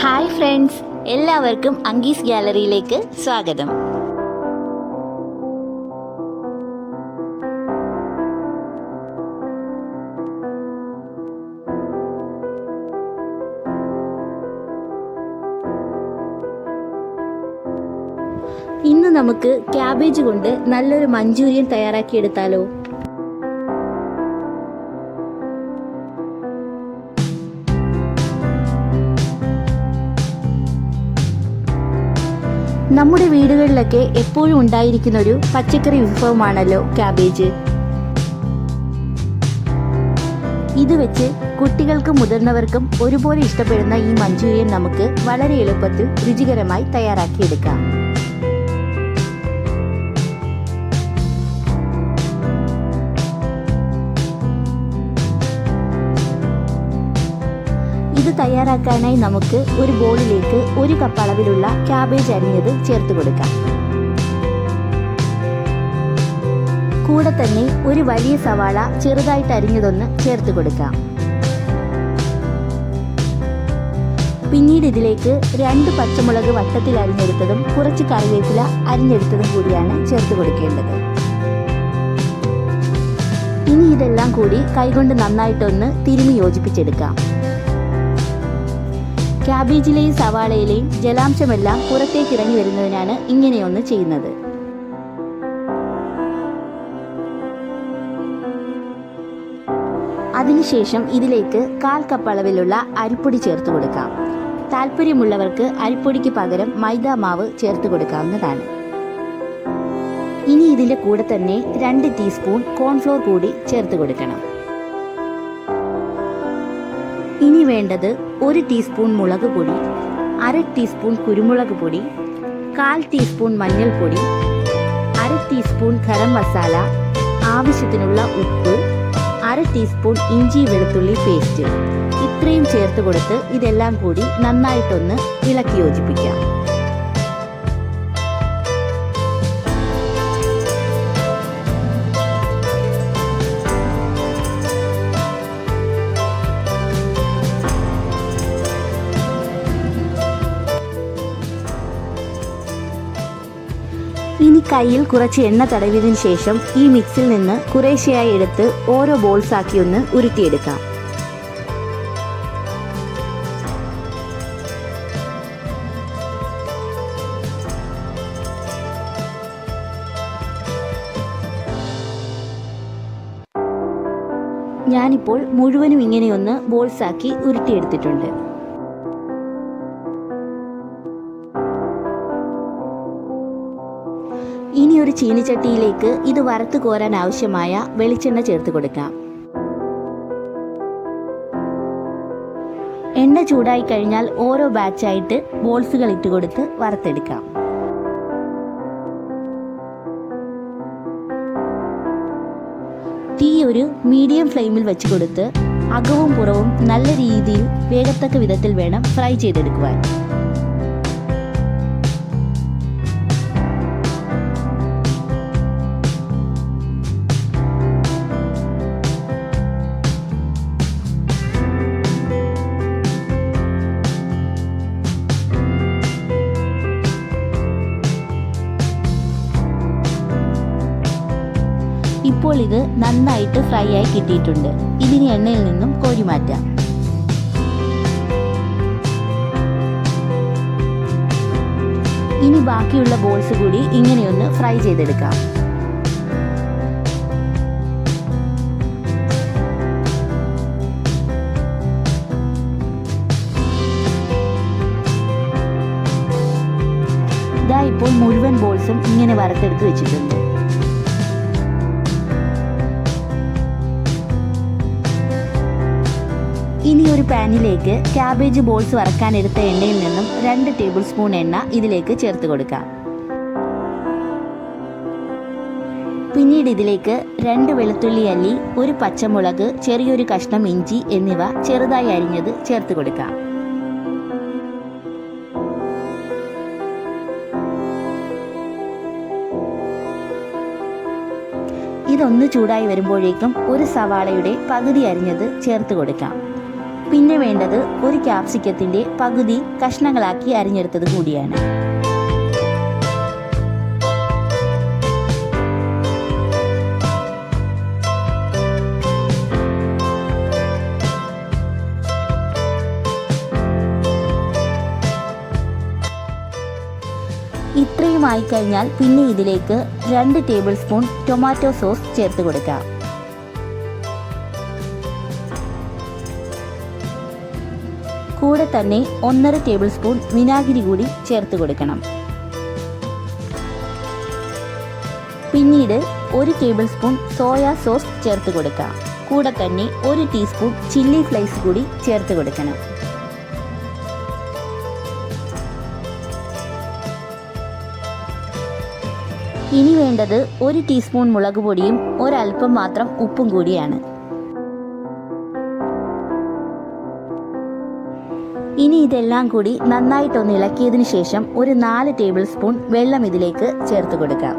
Hi friends എല്ലാവർക്കും അങ്കീസ് ഗ്യാലറിയിലേക്ക് സ്വാഗതം. ഇന്ന് നമുക്ക് ക്യാബേജ് കൊണ്ട് നല്ലൊരു മഞ്ചൂരിയൻ തയ്യാറാക്കിയെടുത്താലോ? നമ്മുടെ വീടുകളിലൊക്കെ എപ്പോഴും ഉണ്ടായിരിക്കുന്ന ഒരു പച്ചക്കറി വിഭവമാണല്ലോ ക്യാബേജ് ഇത് വെച്ച് കുട്ടികൾക്കും മുതിർന്നവർക്കും ഒരുപോലെ ഇഷ്ടപ്പെടുന്ന ഈ മഞ്ചൂരിയൻ നമുക്ക് വളരെ എളുപ്പത്തിൽ രുചികരമായി തയ്യാറാക്കിയെടുക്കാം. തയ്യാറാക്കാനായി നമുക്ക് ഒരു ബോളിലേക്ക് ഒരു കപ്പ് അളവിലുള്ള ക്യാബേജ് അരിഞ്ഞത് ചേർത്ത് കൊടുക്കാം. കൂടെ തന്നെ ഒരു വലിയ സവാള ചെറുതായിട്ട് അരിഞ്ഞതൊന്ന് ചേർത്ത് കൊടുക്കാം. പിന്നീട് ഇതിലേക്ക് രണ്ട് പച്ചമുളക് വട്ടത്തിൽ അരിഞ്ഞെടുത്തതും കുറച്ച് കറിവേപ്പില അരിഞ്ഞെടുത്തതും കൂടിയാണ് ചേർത്ത് കൊടുക്കേണ്ടത്. ഇനി ഇതെല്ലാം കൂടി കൈകൊണ്ട് നന്നായിട്ടൊന്ന് തിരുമി യോജിപ്പിച്ചെടുക്കാം. ക്യാബേജിലെയും സവാളയിലെയും ജലാംശമെല്ലാം പുറത്തേക്ക് ഇറങ്ങി വരുന്നതിനാണ് ഇങ്ങനെയൊന്ന് ചെയ്യുന്നത്. അതിനുശേഷം ഇതിലേക്ക് കാൽ കപ്പ് അളവിലുള്ള അരിപ്പൊടി ചേർത്ത് കൊടുക്കാം. താല്പര്യമുള്ളവർക്ക് അരിപ്പൊടിക്ക് പകരം മൈദ മാവ് ചേർത്ത് കൊടുക്കാവുന്നതാണ്. ഇനി ഇതിന്റെ കൂടെ തന്നെ രണ്ട് ടീസ്പൂൺ കോൺഫ്ലോർ കൂടി ചേർത്ത് കൊടുക്കണം. ഇനി വേണ്ടത് ഒരു ടീസ്പൂൺ മുളക് പൊടി അര ടീസ്പൂൺ കുരുമുളക് പൊടി കാൽ ടീസ്പൂൺ മഞ്ഞൾപ്പൊടി അര ടീസ്പൂൺ ഗരം മസാല ആവശ്യത്തിനുള്ള ഉപ്പ് അര ടീസ്പൂൺ ഇഞ്ചി വെളുത്തുള്ളി പേസ്റ്റ്. ഇത്രയും ചേർത്ത് കൊടുത്ത് ഇതെല്ലാം കൂടി നന്നായിട്ടൊന്ന് ഇളക്കി യോജിപ്പിക്കാം. കയ്യിൽ കുറച്ച് എണ്ണ തടവിയതിനു ശേഷം ഈ മിക്സിൽ നിന്ന് കുറേശ്ശെയായി എടുത്ത് ഓരോ ബോൾസ് ആക്കി ഒന്ന് ഉരുട്ടിയെടുക്കാം. ഞാനിപ്പോൾ മുഴുവനും ഇങ്ങനെയൊന്ന് ബോൾസ് ആക്കി ഉരുട്ടിയെടുത്തിട്ടുണ്ട്. ഇനി ഒരു ചീനിച്ചട്ടിയിലേക്ക് ഇത് വറുത്ത് കോരാൻ ആവശ്യമായ വെളിച്ചെണ്ണ ചേർത്ത് കൊടുക്കാം. എണ്ണ ചൂടായി കഴിഞ്ഞാൽ ഓരോ ബാച്ചായിട്ട് ബോൾസുകൾ ഇട്ട് കൊടുത്ത് വറുത്തെടുക്കാം. തീ ഒരു മീഡിയം ഫ്ലെയിമിൽ വെച്ച് കൊടുത്ത് അകവും പുറവും നല്ല രീതിയിൽ വേഗത്തക്ക വിധത്തിൽ വേണം ഫ്രൈ ചെയ്തെടുക്കുവാൻ. ഇത് നന്നായിട്ട് ഫ്രൈ ആയി കിട്ടിയിട്ടുണ്ട്. ഇതിന് എണ്ണയിൽ നിന്നും കോരി മാറ്റാം. ഇനി ബാക്കിയുള്ള ബോൾസ് കൂടി ഇങ്ങനെയൊന്ന് ഫ്രൈ ചെയ്തെടുക്കാം. ഇതാ ഇപ്പോൾ മുഴുവൻ ബോൾസും ഇങ്ങനെ വറുത്തെടുത്ത് വെച്ചിട്ടുണ്ട്. ഇനി ഒരു പാനിലേക്ക് ക്യാബേജ് ബോൾസ് വറക്കാൻ എടുത്ത എണ്ണയിൽ നിന്നും രണ്ട് ടേബിൾ സ്പൂൺ എണ്ണ ഇതിലേക്ക് ചേർത്ത് കൊടുക്കാം. പിന്നീട് ഇതിലേക്ക് രണ്ട് വെളുത്തുള്ളി അല്ലി ഒരു പച്ചമുളക് ചെറിയൊരു കഷ്ണം ഇഞ്ചി എന്നിവ ചെറുതായി അരിഞ്ഞത് ചേർത്ത് കൊടുക്കാം. ഇതൊന്ന് ചൂടായി വരുമ്പോഴേക്കും ഒരു സവാളയുടെ പകുതി അരിഞ്ഞത് ചേർത്ത് കൊടുക്കാം. പിന്നെ വേണ്ടത് ഒരു ക്യാപ്സിക്കത്തിന്റെ പകുതി കഷ്ണങ്ങളാക്കി അരിഞ്ഞെടുത്തത് കൂടിയാണ്. ഇത്രയും ആയിക്കഴിഞ്ഞാൽ പിന്നെ ഇതിലേക്ക് രണ്ട് ടേബിൾ സ്പൂൺ ടൊമാറ്റോ സോസ് ചേർത്ത് കൊടുക്കാം. കൂടെ തന്നെ ഒന്നര ടേബിൾ സ്പൂൺ വിനാഗിരി കൂടി ചേർത്ത് കൊടുക്കണം. പിന്നീട് ഒരു ടേബിൾ സ്പൂൺ സോയാ സോസ് ചേർത്ത് കൊടുക്കാം. കൂടെ തന്നെ ഒരു ടീസ്പൂൺ ചില്ലി ഫ്ലേക്സ് കൂടി ചേർത്ത് കൊടുക്കണം. ഇനി വേണ്ടത് ഒരു ടീസ്പൂൺ മുളക് പൊടിയും ഒരൽപ്പം മാത്രം ഉപ്പും കൂടിയാണ്. ഇനി ഇതെല്ലാം കൂടി നന്നായിട്ടൊന്ന് ഇളക്കിയതിന് ശേഷം ഒരു നാല് ടേബിൾ സ്പൂൺ വെള്ളം ഇതിലേക്ക് ചേർത്ത് കൊടുക്കാം.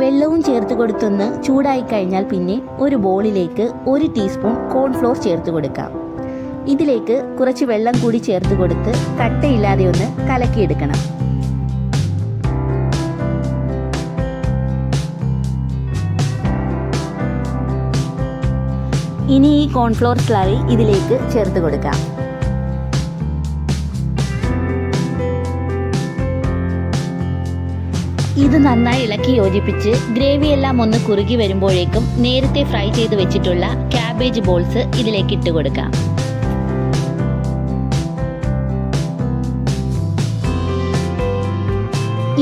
വെള്ളവും ചേർത്ത് കൊടുത്തൊന്ന് ചൂടായി കഴിഞ്ഞാൽ പിന്നെ ഒരു ബോളിലേക്ക് ഒരു ടീസ്പൂൺ കോൺഫ്ലോർ ചേർത്ത് കൊടുക്കാം. ഇതിലേക്ക് കുറച്ച് വെള്ളം കൂടി ചേർത്ത് കൊടുത്ത് കട്ടയില്ലാതെ ഒന്ന് കലക്കിയെടുക്കണം. ഇനി ഈ കോൺഫ്ലോർ സ്ലറി ഇതിലേക്ക് ചേർത്ത് കൊടുക്കാം. ഇത് നന്നായി ഇളക്കി യോജിപ്പിച്ച് ഗ്രേവി എല്ലാം ഒന്ന് കുറുകി വരുമ്പോഴേക്കും നേരത്തെ ഫ്രൈ ചെയ്ത് വെച്ചിട്ടുള്ള ക്യാബേജ് ബോൾസ് ഇതിലേക്ക് ഇട്ട് കൊടുക്കാം.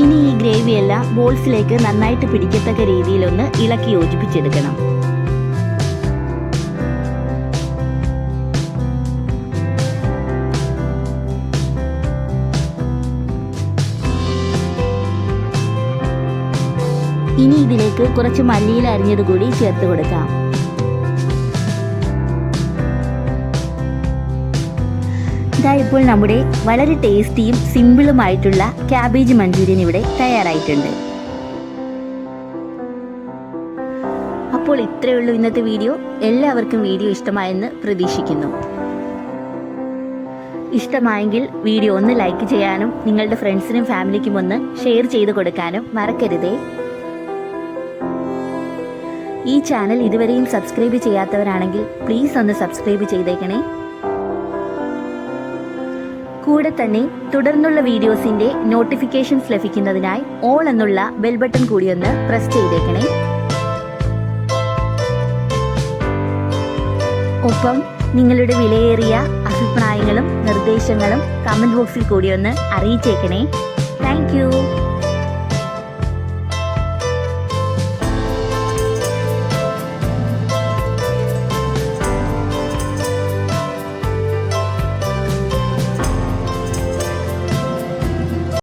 ഇനി ഈ ഗ്രേവി എല്ലാം ബോൾസിലേക്ക് നന്നായിട്ട് പിടിക്കത്തക്ക രീതിയിലൊന്ന് ഇളക്കി യോജിപ്പിച്ചെടുക്കണം. ഇനി ഇതിലേക്ക് കുറച്ച് മല്ലിയിൽ അരിഞ്ഞത് കൂടി ചേർത്ത് കൊടുക്കാം. ഇതാ ഇപ്പോൾ നമ്മുടെ വളരെ ടേസ്റ്റിയും സിമ്പിളുമായിട്ടുള്ള ക്യാബേജ് മഞ്ചൂരിയൻ ഇവിടെ തയ്യാറായിട്ടുണ്ട്. അപ്പോൾ ഇത്രയേ ഉള്ളൂ ഇന്നത്തെ വീഡിയോ. എല്ലാവർക്കും വീഡിയോ ഇഷ്ടമായെന്ന് പ്രതീക്ഷിക്കുന്നു. ഇഷ്ടമായെങ്കിൽ വീഡിയോ ഒന്ന് ലൈക്ക് ചെയ്യാനും നിങ്ങളുടെ ഫ്രണ്ട്സിനും ഫാമിലിക്കും ഒന്ന് ഷെയർ ചെയ്ത് കൊടുക്കാനും മറക്കരുതേ. ഈ ചാനൽ ഇതുവരെയും സബ്സ്ക്രൈബ് ചെയ്യാത്തവരാണെങ്കിൽ പ്ലീസ് ഒന്ന് സബ്സ്ക്രൈബ് ചെയ്തേക്കണേ. കൂടെ തന്നെ തുടർന്നുള്ള വീഡിയോസിന്റെ നോട്ടിഫിക്കേഷൻസ് ലഭിക്കുന്നതിനായി ഓൾ എന്നുള്ള ബെൽ ബട്ടൺ കൂടി ഒന്ന് പ്രസ് ചെയ്തേക്കണേ. ഒപ്പം നിങ്ങളുടെ വിലയേറിയ അഭിപ്രായങ്ങളും നിർദ്ദേശങ്ങളും കമന്റ് ബോക്സിൽ കൂടി ഒന്ന് അറിയിച്ചേക്കണേ. താങ്ക്